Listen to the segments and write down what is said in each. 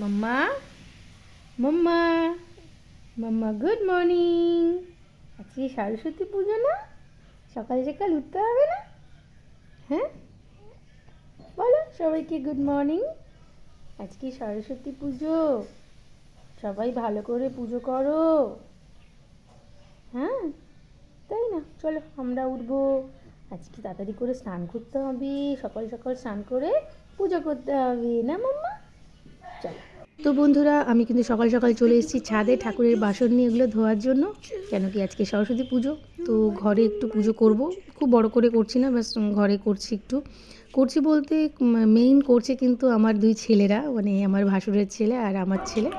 মাম্মা মাম্মা মাম্মা good morning আজকে সরস্বতী পুজো না? সকাল সকাল উঠতে হবে না? হ্যাঁ? বলো, সবাইকে গুড মর্নিং আজকে সরস্বতী পুজো। সবাই ভালো করে পুজো করো। হ্যাঁ? তাই না? চলো, আমরা উঠবো। আজকে তাড়াতাড়ি করে স্নান করতে হবে। সকাল সকাল স্নান করে পুজো করতে হবে। না, মাম্মা? চলো। তো বন্ধুরা, আমি কিন্তু সকাল সকাল চলে এসেছি ছাদে ঠাকুরের বাসন নিয়ে এগুলো ধোয়ার জন্য, কেন কি আজকে সরস্বতী পুজো। তো ঘরে একটু পুজো করব, খুব বড় করে করছি না, ব্যাস ঘরে করছি একটু। করছি বলতে মেইন করছে কিন্তু আমার দুই ছেলেরা মানে আমার ভাসুরের ছেলে আর আমার ছেলে।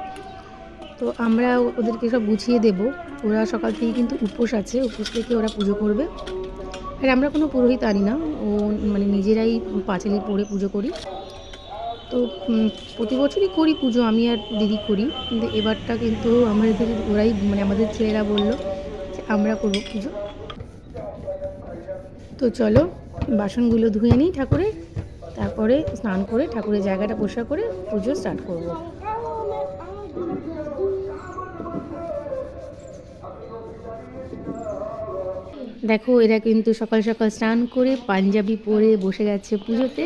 তো আমরা ওদেরকে সব গুছিয়ে দেব, ওরা সকাল থেকে কিন্তু উপোস আছে, উপোস থেকে ওরা পুজো করবে। আর আমরা কোনো পুরোহিত আনি না, ও মানে নিজেরাই পাঁচালি পড়ে পুজো করি। তো প্রতি বছরই করি পুজো, আমি আর দিদি করি। কিন্তু এবারটা কিন্তু আমাদের, ওরাই মানে আমাদের ছেলেরা বলল যে আমরা করব পুজো। তো চলো, বাসনগুলো ধুয়ে নিই ঠাকুরের, তারপরে স্নান করে ঠাকুরের জায়গাটা পোষা করে পুজো স্টার্ট করব। দেখো, এরা কিন্তু সকাল সকাল স্নান করে পাঞ্জাবি পরে বসে গেছে পুজোতে।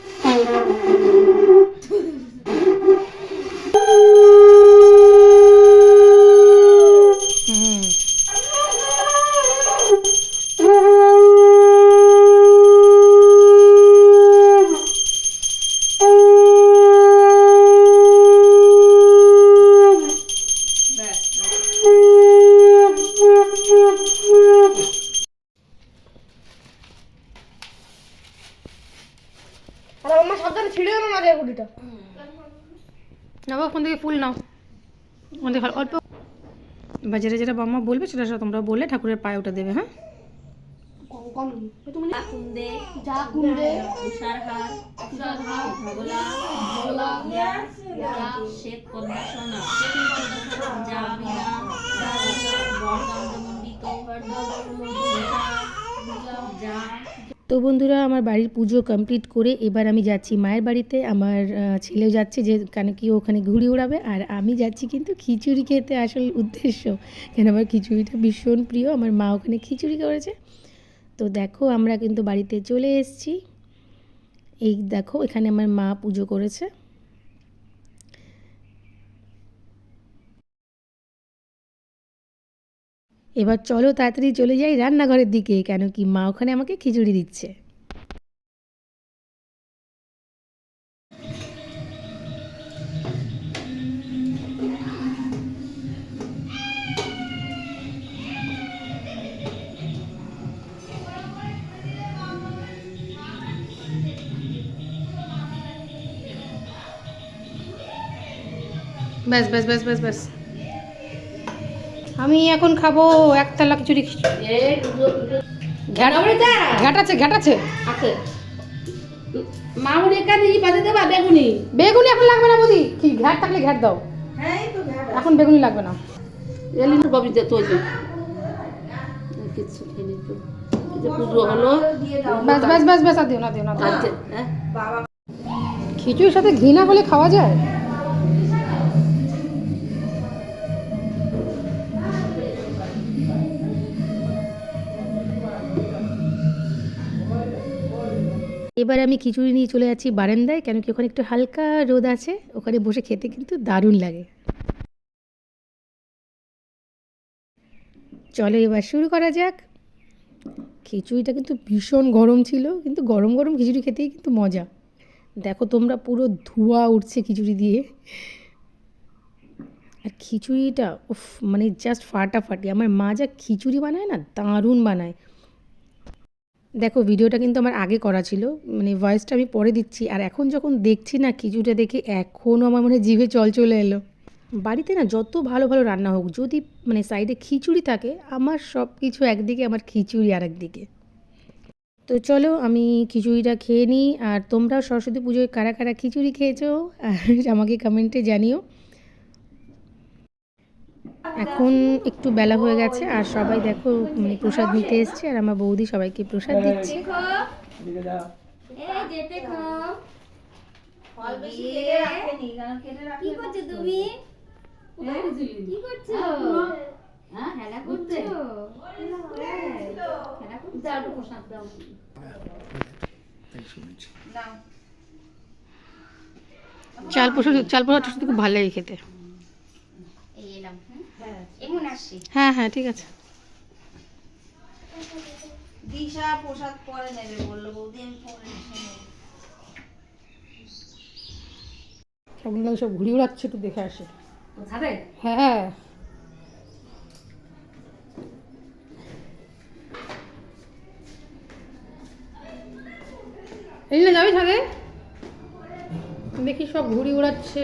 নাও ওখান থেকে ফুল নাও। ওখান থেকে অল্প। এবার যেটা যেটা বাম্মা বলবে সেটা সেটা তোমরা বললে ঠাকুরের পায়ে ওটা দেবে হ্যাঁ? যা। তো বন্ধুরা, আমার বাড়ির পুজো কমপ্লিট করে এবার আমি যাচ্ছি মায়ের বাড়িতে। আমার ছেলে ছেলেও যাচ্ছে যে কেন কি ওখানে ঘুড়ি উড়াবে আর আমি যাচ্ছি কিন্তু খিচুড়ি খেতে আসল উদ্দেশ্য। কেন আমার খিচুড়িটা ভীষণ প্রিয়, আমার মা ওখানে খিচুড়ি করেছে। তো দেখো, আমরা কিন্তু বাড়িতে চলে এসেছি। এই দেখো, এখানে আমার মা পুজো করেছে। এবার চলো তাড়াতাড়ি চলে যাই রান্নাঘরের দিকে, কেন কি মা ওখানে আমাকে খিচুড়ি দিচ্ছে। ব্যাস ব্যাস ব্যাস ব্যাস ব্যাস। আমি এখন খাব একতলা খিচুড়ি ঘ্যাট ঘ্যাট আছে ঘ্যাট আছে। আছে মামুনি এখানে ই বাজে দেবা বেগুনি? বেগুনি এখন লাগবে না বৌদি। কি ঘ্যাট থাকলে ঘ্যাট দাও। হ্যাঁ তো এখন বেগুনি লাগবে না। এলি তো বাবি যে। কিছু খেয়ে নিত পুজো হলো। ব্যাস ব্যাস ব্যাস ব্যাস আর দিও না দিও না হ্যাঁ? খিচুড়ির সাথে ঘি না হলে খাওয়া যায়? এবার আমি খিচুড়ি নিয়ে চলে যাচ্ছি বারান্দায়, কেন কি ওখানে একটু হালকা রোদ আছে, ওখানে বসে খেতে কিন্তু দারুণ লাগে। চলো এবার শুরু করা যাক। খিচুড়িটা কিন্তু ভীষণ গরম ছিল, কিন্তু গরম গরম খিচুড়ি খেতেই কিন্তু মজা। দেখো তোমরা পুরো ধোঁয়া উঠছে খিচুড়ি দিয়ে। আর খিচুড়িটা, উফ মানে জাস্ট ফাটাফাটি। আমার মা যা খিচুড়ি বানায় না, দারুণ বানায়। দেখো, ভিডিওটা কিন্তু আমার আগে করা ছিল মানে ভয়েসটা আমি পরে দিচ্ছি, আর এখন যখন দেখছি না খিচুড়িটা দেখে এখনও আমার মানে জিভে জল চলে এলো। বাড়িতে না যত ভালো ভালো রান্না হোক, যদি মানে সাইডে খিচুড়ি থাকে, আমার সব কিছু একদিকে, আমার খিচুড়ি আর একদিকে তো তো চলো, আমি খিচুড়িটা খেয়ে নিই, আর তোমরাও সরস্বতী পুজোয় কারা কারা খিচুড়ি খেয়েছো, আর আমাকে কমেন্টে জানিও। এখন একটু বেলা হয়ে গেছে আর সবাই দেখো মানে প্রসাদ নিতে এসছে আর আমার বৌদি সবাইকে প্রসাদ দিচ্ছে। চাল প্রসাদ চাল প্রসাদ খুব ভালো লাগে খেতে। এলাম। হ্যাঁ হ্যাঁ হ্যাঁ ঠিক আছে। দিশা প্রসাদ পরে নেবে বলল বৌদি আমি পরে কেমন লাগে সব ঘুরে উড়াচ্ছে একটু দেখে আসে। হ্যাঁ। এই না যাবি থাকে দেখি সব ঘুড়ি উড়াচ্ছে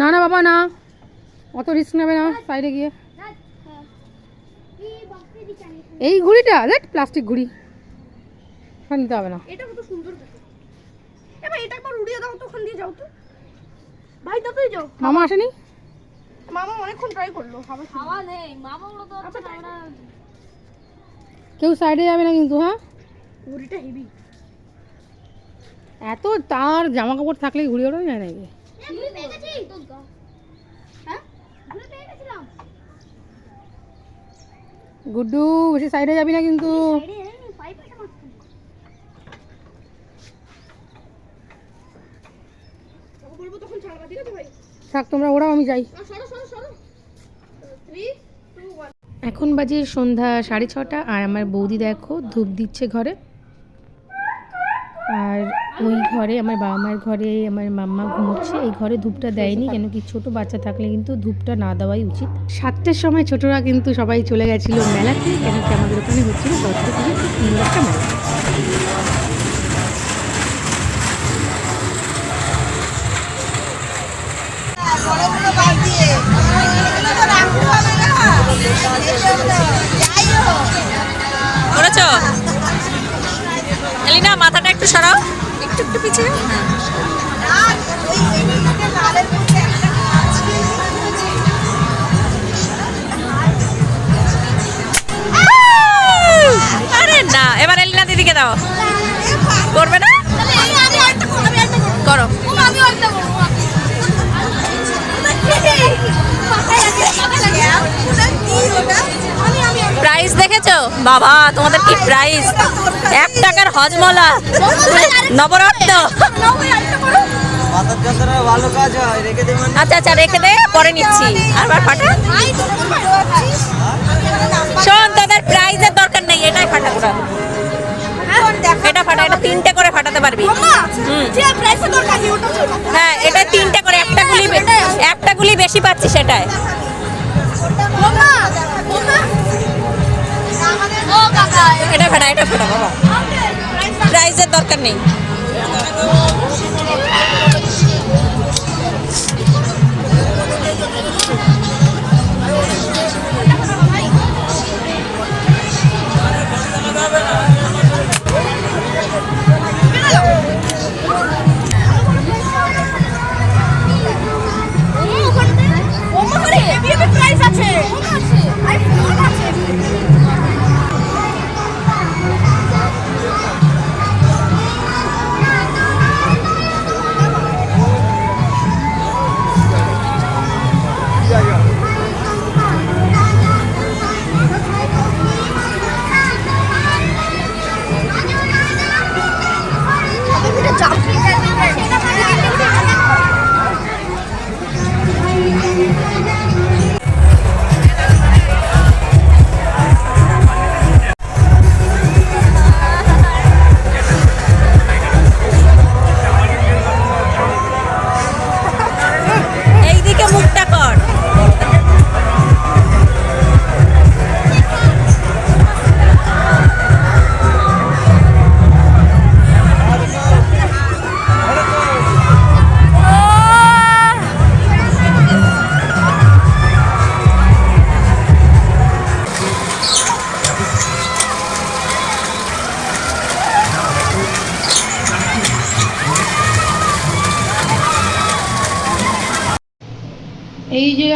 না না বাবা না। অত রিস্ক নেবে না সাইডে গিয়ে। এই ঘুড়িটা দেখ প্লাস্টিক ঘুড়ি। ওখানে নিতে হবে না। এটা কত সুন্দর এবার এটা একবার উড়িয়ে দাও তো ওখান দিয়ে যাও তো। ভাই যাও। মামা আসেনি? মামা অনেকক্ষণ ট্রাই করল হাওয়া হাওয়া নেই মামা উড়ো তো আচ্ছা কেউ সাইডে যাবে না কিন্তু হ্যাঁ? ঘুড়িটা হেভি এত তার জামা কাপড় থাকলে ঘুরে ওড়ানো যায় নাকি? গুড্ডু বেশি সাইডে যাবি না কিন্তু। থাক, তোমরা ওরাও, আমি যাই। এখন বাজে সন্ধ্যা সাড়ে ছটা, আর আমার বৌদি দেখো ধূপ দিচ্ছে ঘরে। আর ওই ঘরে, আমার বাবা মায়ের ঘরে, আমার মাম্মা ঘুমোচ্ছে। এই ঘরে ধূপটা দেয়নি, কেন কি ছোট বাচ্চা থাকলে কিন্তু ধূপটা না দেওয়াই উচিত। সাতটার সময় ছোটরা কিন্তু সবাই চলে গেছিল মেলাতে, কেন কি আমাদের ওখানে হচ্ছিল খুব সুন্দর মেলা। করেছ? প্রাইস বাবা, তোমাদের কি প্রাইস এক টাকার হজমলা, নবরত্ন। আচ্ছা আচ্ছা রেখে দে, পরে নিচ্ছি। আর বার ফাটা। শোন, তোদের প্রাইজের দরকার নেই, এটাই ফাটা তোরা। এটা ফাটা, এটা তিনটে করে ফাটাতে পারবি। হ্যাঁ এটা তিনটে করে, একটা গুলি একটা গুলি বেশি পাচ্ছি সেটাই এটা ফেটা এটা ফেটা বাবা। প্রাইজের দরকার নেই। 啊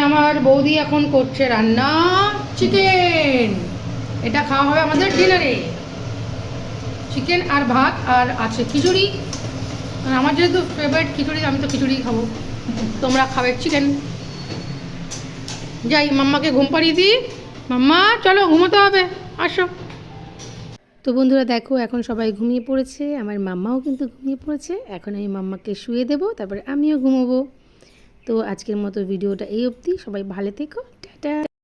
আমার বৌদি এখন করছে রান্না চিকেন এটা খাওয়া হবে আমাদের ডিনারে চিকেন আর ভাত আর আছে খিচুড়ি। আমার যেহেতু ফেভারিট খিচুড়ি, আমি তো খিচুড়ি খাব। তোমরা খাবে চিকেন যাই, মাম্মাকে ঘুম পাড়িয়ে দিই। মাম্মা, চলো ঘুমোতে হবে। আসো। তো বন্ধুরা, দেখো, এখন সবাই ঘুমিয়ে পড়েছে। আমার মাম্মাও কিন্তু ঘুমিয়ে পড়েছে। এখন আমি মাম্মাকে শুয়ে দেবো, তারপরে আমিও ঘুমোবো। তো আজকের মতো ভিডিওটা এই অবধি। সবাই ভালো থেকো। টাটা।